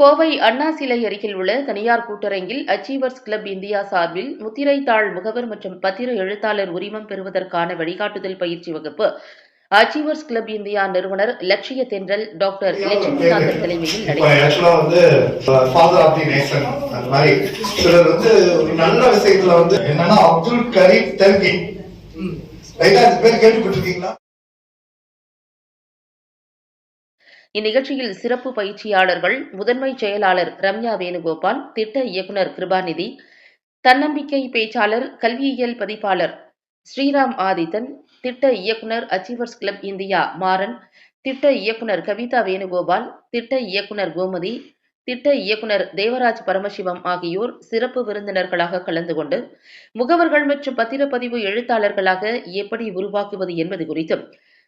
கோவை அண்ணா சிலை அருகில் உள்ள தனியார் கூட்டரங்கில் அச்சீவர்ஸ் கிளப் இந்தியா சார்பில் முத்திரை தாள் முகவர் மற்றும் பத்திர எழுத்தாளர் உரிமம் பெறுவதற்கான வழிகாட்டுதல் பயிற்சி வகுப்பு அச்சீவர்ஸ் கிளப் இந்தியா நிறுவனர் லட்சிய தென்றல் டாக்டர் லட்சுமிகாந்தன் தலைமையில் ஆக்சுவலா வந்து ஃபாதர் ஆஃப் தி நேஷன் அந்த மாதிரி சிலர் வந்து ஒரு நல்ல விஷயத்துல வந்து என்னன்னா அப்துல் கரீம் தெல்கி ரைட்டா அது பேர் கேள்விப்பட்டிருக்கீங்களா? இந்நிகழ்ச்சியில் சிறப்பு பயிற்சியாளர்கள் முதன்மை செயலாளர் ரம்யா வேணுகோபால் திட்ட இயக்குனர் கிருபாநிதி தன்னம்பிக்கை பேச்சாளர் கல்வியியல் பதிப்பாளர் ஸ்ரீராம் ஆதித்தன் திட்ட இயக்குனர் அச்சீவர்ஸ் கிளப் இந்தியா மாறன் திட்ட இயக்குனர் கவிதா வேணுகோபால் திட்ட இயக்குனர் கோமதி திட்ட இயக்குனர் தேவராஜ் பரமசிவம் ஆகியோர் சிறப்பு விருந்தினர்களாக கலந்து கொண்டு முகவர்கள் மற்றும் பத்திரப்பதிவு எழுத்தாளர்களாக எப்படி உருவாக்குவது என்பது குறித்தும்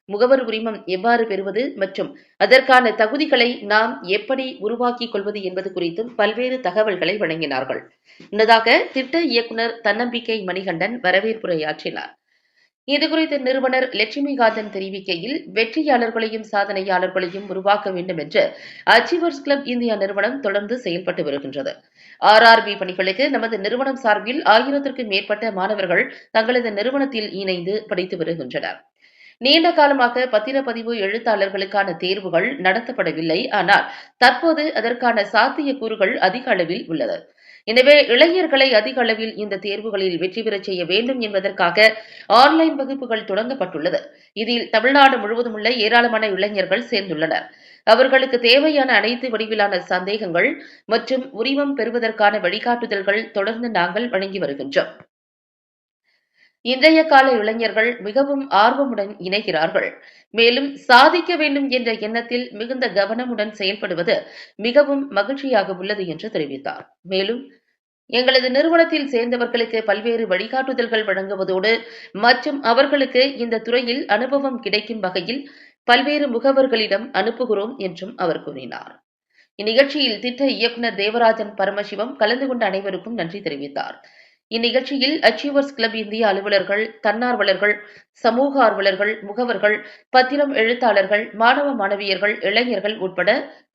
முகவர் உரிமம் எவ்வாறு பெறுவது மற்றும் அதற்கான தகுதிகளை நாம் எப்படி உருவாக்கிக் கொள்வது என்பது குறித்தும் பல்வேறு தகவல்களை வழங்கினார்கள். முன்னதாக திட்ட இயக்குனர் தன்னம்பிக்கை மணிகண்டன் வரவேற்புரையாற்றினார் இதுகுறித்து நிறுவனர் லட்சுமிகாந்தன் தெரிவிக்கையில் வெற்றியாளர்களையும் சாதனையாளர்களையும் உருவாக்க வேண்டும் என்று அச்சீவர்ஸ் கிளப் இந்தியா நிறுவனம் தொடர்ந்து செயல்பட்டு வருகின்றது. ஆர்ஆர்பி பணிகளுக்கு நமது நிறுவனம் சார்பில் ஆயிரத்திற்கும் மேற்பட்ட மாணவர்கள் தங்களது நிறுவனத்தில் இணைந்து படித்து வருகின்றனர். நீண்ட காலமாக பத்திரப்பதிவு எழுத்தாளர்களுக்கான தேர்வுகள் நடத்தப்படவில்லை. ஆனால் தற்போது அதற்கான சாத்தியக்கூறுகள் அதிக அளவில் உள்ளது. எனவே இளைஞர்களை அதிக அளவில் இந்த தேர்வுகளில் வெற்றி பெறச் செய்ய வேண்டும் என்பதற்காக ஆன்லைன் வகுப்புகள் தொடங்கப்பட்டுள்ளது. இதில் தமிழ்நாடு முழுவதும் உள்ள ஏராளமான இளைஞர்கள் சேர்ந்துள்ளனர். அவர்களுக்கு தேவையான அனைத்து வடிவிலான சந்தேகங்கள் மற்றும் உரிமம் பெறுவதற்கான வழிகாட்டுதல்கள் தொடர்ந்து நாங்கள் வழங்கி வருகின்றோம். இன்றைய கால இளைஞர்கள் மிகவும் ஆர்வமுடன் இணைகிறார்கள். மேலும் சாதிக்க வேண்டும் என்ற எண்ணத்தில் மிகுந்த கவனமுடன் செயல்படுவது மிகவும் மகிழ்ச்சியாக உள்ளது என்று தெரிவித்தார். மேலும் எங்களது நிறுவனத்தில் சேர்ந்தவர்களுக்கு பல்வேறு வழிகாட்டுதல்கள் வழங்குவதோடு மற்றும் அவர்களுக்கு இந்த துறையில் அனுபவம் கிடைக்கும் வகையில் பல்வேறு முகவர்களிடம் அனுப்புகிறோம் என்றும் அவர் கூறினார். இந்நிகழ்ச்சியில் திட்ட இயக்குனர் தேவராஜன் பரமசிவம் கலந்து கொண்ட அனைவருக்கும் நன்றி தெரிவித்தார். இந்நிகழ்ச்சியில் அச்சீவர்ஸ் கிளப் இந்திய அலுவலர்கள் தன்னார்வலர்கள் சமூக ஆர்வலர்கள் முகவர்கள் பத்திரம் எழுத்தாளர்கள் மாணவ மாணவியர்கள் இளைஞர்கள் உட்பட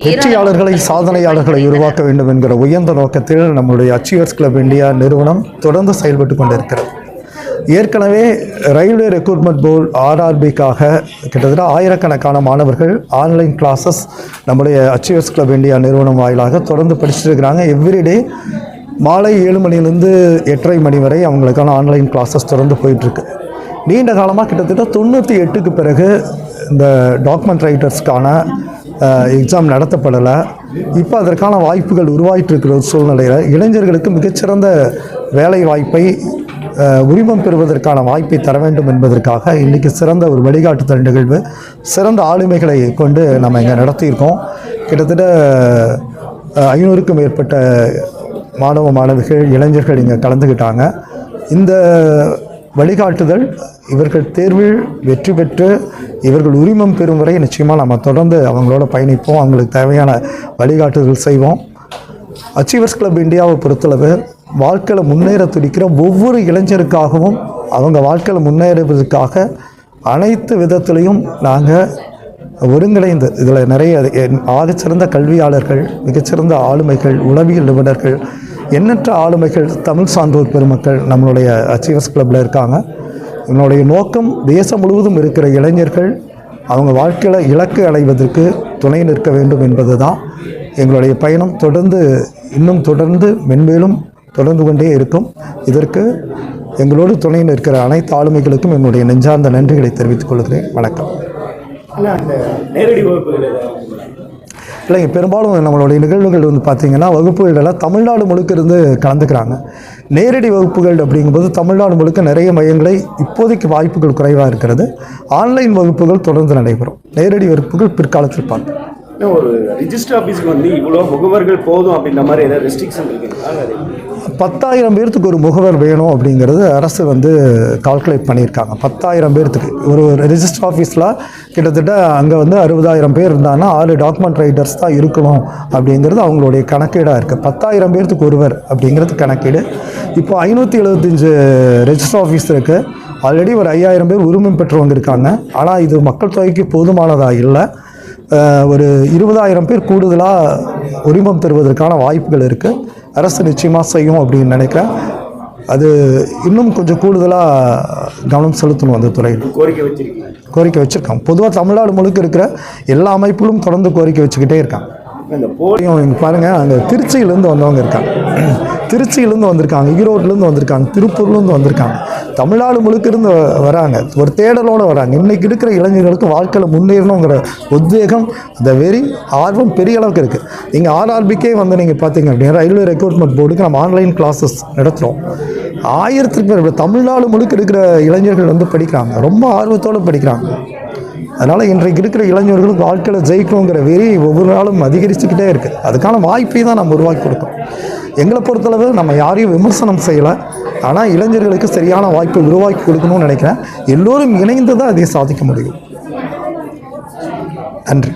வெற்றியாளர்களை சாதனையாளர்களை உருவாக்க வேண்டும் என்கிற உயர்ந்த நோக்கத்தில் நம்முடைய அச்சீவர்ஸ் கிளப் இந்தியா நிறுவனம் தொடர்ந்து செயல்பட்டு கொண்டிருக்கிறது. ஏற்கனவே ரயில்வே ரெக்ரூட்மெண்ட் போர்டு ஆர்ஆர்பிக்காக கிட்டத்தட்ட ஆயிரக்கணக்கான மாணவர்கள் ஆன்லைன் கிளாஸஸ் நம்முடைய அச்சீவர்ஸ் கிளப் இந்தியா நிறுவனம் வாயிலாக தொடர்ந்து படிச்சுட்டு இருக்கிறாங்க. எவ்ரிடே மாலை ஏழு மணிலேருந்து எட்டரை மணி வரை அவங்களுக்கான ஆன்லைன் கிளாஸஸ் தொடர்ந்து போயிட்டுருக்கு. நீண்ட காலமாக கிட்டத்தட்ட தொண்ணூற்றி எட்டுக்கு பிறகு இந்த டாக்குமெண்ட் ரைட்டர்ஸ்க்கான எக்ஸாம் நடத்தப்படலை. இப்போ அதற்கான வாய்ப்புகள் உருவாயிட்டு இருக்கிற சூழ்நிலையில் இளைஞர்களுக்கு மிகச்சிறந்த வேலை வாய்ப்பை உரிமம் பெறுவதற்கான வாய்ப்பை தர வேண்டும் என்பதற்காக இன்றைக்கி சிறந்த ஒரு வழிகாட்டுதல் நிகழ்வு சிறந்த ஆளுமைகளை கொண்டு நம்ம இங்கே நடத்தியிருக்கோம். கிட்டத்தட்ட ஐநூறுக்கும் மேற்பட்ட மாணவ மாணவிகள் இளைஞர்கள் இங்கே கலந்துக்கிட்டாங்க இந்த வழிகாட்டுதல் இவர்கள் தேர்வில் வெற்றி பெற்று இவர்கள் உரிமம் பெறும் வரை நிச்சயமாக நம்ம தொடர்ந்து அவங்களோட பயணிப்போம். அவங்களுக்கு தேவையான வழிகாட்டுதல் செய்வோம். அச்சீவர்ஸ் கிளப் இந்தியாவை பொறுத்தளவு வாழ்க்கையில் முன்னேற துடிக்கிற ஒவ்வொரு இளைஞருக்காகவும் அவங்க வாழ்க்கையில் முன்னேறுவதற்காக அனைத்து விதத்துலேயும் நாங்கள் ஒருங்கிணைந்து இதில் நிறைய என் ஆகச்சிறந்த கல்வியாளர்கள் மிகச்சிறந்த ஆளுமைகள் உளவியல் நிபுணர்கள் எண்ணற்ற ஆளுமைகள் தமிழ் சான்றோர் பெருமக்கள் நம்மளுடைய அச்சீவர்ஸ் கிளப்பில் இருக்காங்க. என்னுடைய நோக்கம் தேசம் முழுவதும் இருக்கிற இளைஞர்கள் அவங்க வாழ்க்கையில் இலக்கு அடைவதற்கு துணை நிற்க வேண்டும் என்பது தான் எங்களுடைய பயணம். தொடர்ந்து இன்னும் தொடர்ந்து மென்மேலும் தொடர்ந்து கொண்டே இருக்கும். இதற்கு எங்களோடு துணை நிற்கிற அனைத்து ஆளுமைகளுக்கும் என்னுடைய நெஞ்சார்ந்த நன்றிகளை தெரிவித்துக் கொள்கிறேன். வணக்கம். நேரடி வகுப்புகள் இல்லைங்க பெரும்பாலும் நம்மளுடைய நிகழ்வுகள் வந்து பார்த்திங்கன்னா வகுப்புகளெல்லாம் தமிழ்நாடு முழுக்க இருந்து கலந்துக்கிறாங்க. நேரடி வகுப்புகள் அப்படிங்கும்போது தமிழ்நாடு முழுக்க நிறைய மையங்களை இப்போதைக்கு வாய்ப்புகள் குறைவாக இருக்கிறது. ஆன்லைன் வகுப்புகள் தொடர்ந்து நடைபெறும். நேரடி வகுப்புகள் பிற்காலத்தில் பார்ப்போம். ஒரு ரிஜிஸ்டர் ஆஃபீஸ்க்கு வந்து இவ்வளோ முகவர்கள் போதும் அப்படின்ற மாதிரி ஏதாவது ரெஸ்ட்ரிக்ஷன் இருக்குங்களா? பத்தாயிரம் பேர்த்துக்கு ஒரு முகவர் வேணும் அப்படிங்கிறது அரசு வந்து கால்குலேட் பண்ணியிருக்காங்க. பத்தாயிரம் பேர்த்துக்கு. ஒரு ரெஜிஸ்டர் ஆஃபீஸில் கிட்டத்தட்ட அங்கே வந்து அறுபதாயிரம் பேர் இருந்தாங்கன்னா ஆறு டாக்குமெண்ட் ரைட்டர்ஸ் தான் இருக்கணும் அப்படிங்கிறது அவங்களுடைய கணக்கீடாக இருக்குது பத்தாயிரம் பேர்த்துக்கு ஒருவர் அப்படிங்கிறது கணக்கீடு. இப்போ ஐநூற்றி எழுபத்தஞ்சு ரெஜிஸ்டர் ஆஃபீஸ் இருக்குது ஆல்ரெடி ஒரு ஐயாயிரம் பேர் உரிமம் பெற்றவங்க இருக்காங்க ஆனால் இது மக்கள் தொகைக்கு போதுமானதாக இல்லை. ஒரு இருபதாயிரம் பேர் கூடுதலாக உரிமம் பெறுவதற்கான வாய்ப்புகள் இருக்குது அரசு நிச்சயமாக செய்யும் அப்படின்னு நினைக்கிறேன். அது இன்னும் கொஞ்சம் கூடுதலாக கவனம் செலுத்தணும் அந்த துறையில். கோரிக்கை வச்சிருக்கீங்க. கோரிக்கை வச்சுருக்காங்க பொதுவாக தமிழ்நாடு முழுக்க இருக்கிற எல்லா அமைப்புகளும் தொடர்ந்து கோரிக்கை வச்சுக்கிட்டே இருக்காங்க. இந்த போலி இவங்க இங்க பாருங்க அங்கே திருச்சியிலேருந்து வந்தவங்க இருக்காங்க. திருச்சியிலேருந்து வந்திருக்காங்க ஈரோட்லேருந்து வந்திருக்காங்க திருப்பூர்லேருந்து வந்திருக்காங்க. தமிழ்நாடு முழுக்க இருந்து வராங்க ஒரு தேடலோடு வராங்க. இன்றைக்கி இருக்கிற இளைஞர்களுக்கு வாழ்க்கையில் முன்னேறணுங்கிற உத்வேகம் அந்த வெறி ஆர்வம் பெரிய அளவுக்கு இருக்குது நீங்கள் ஆர்ஆர்பிக்கே வந்து நீங்கள் பார்த்தீங்க அப்படின்னா ரயில்வே ரெக்ரூட்மெண்ட் போர்டுக்கு நம்ம ஆன்லைன் கிளாஸஸ் நடத்துகிறோம் ஆயிரத்துக்கு பேர் தமிழ்நாடு முழுக்க இருக்கிற இளைஞர்கள் வந்து படிக்கிறாங்க. ரொம்ப ஆர்வத்தோடு படிக்கிறாங்க. அதனால் இன்றைக்கு இருக்கிற இளைஞர்களுக்கு வாழ்க்கையில் ஜெயிக்கணுங்கிற வெறி ஒவ்வொரு நாளும் அதிகரிச்சுக்கிட்டே இருக்குது அதுக்கான வாய்ப்பை தான் நம்ம உருவாக்கி கொடுக்கணும். எங்களை பொறுத்தளவு நம்ம யாரையும் விமர்சனம் செய்யலை. ஆனால் இளைஞர்களுக்கு சரியான வாய்ப்பை உருவாக்கி கொடுக்கணும்னு நினைக்கிறேன். எல்லோரும் இணைந்து தான் அதை சாதிக்க முடியும். நன்றி.